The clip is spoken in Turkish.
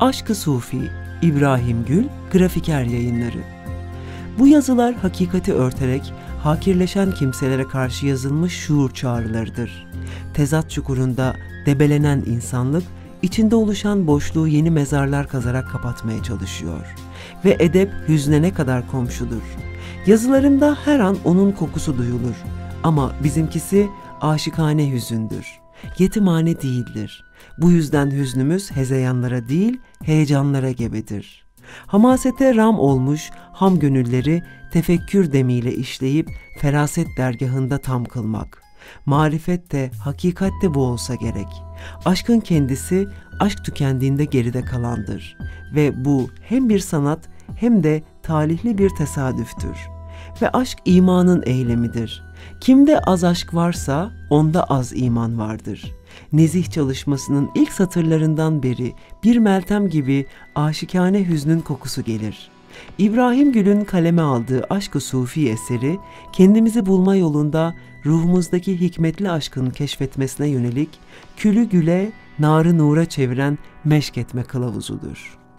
Aşkı Sufi, İbrahim Gül, Grafiker Yayınları. Bu yazılar hakikati örterek hakirleşen kimselere karşı yazılmış şuur çağrılarıdır. Tezat çukurunda debelenen insanlık, içinde oluşan boşluğu yeni mezarlar kazarak kapatmaya çalışıyor. Ve edep hüzne ne kadar komşudur. Yazılarımda her an onun kokusu duyulur. Ama bizimkisi aşıkane hüzündür. Yetimhane değildir. Bu yüzden hüznümüz hezeyanlara değil, heyecanlara gebedir. Hamasete ram olmuş ham gönülleri tefekkür demiyle işleyip feraset dergahında tam kılmak. Marifet de, hakikat de bu olsa gerek. Aşkın kendisi, aşk tükendiğinde geride kalandır. Ve bu hem bir sanat hem de talihli bir tesadüftür. Ve aşk imanın eylemidir. Kimde az aşk varsa onda az iman vardır. Nezih çalışmasının ilk satırlarından beri bir meltem gibi aşikane hüznün kokusu gelir. İbrahim Gül'ün kaleme aldığı Aşk-ı Sufi eseri, kendimizi bulma yolunda ruhumuzdaki hikmetli aşkın keşfetmesine yönelik külü güle, narı nura çeviren meşk etme kılavuzudur.''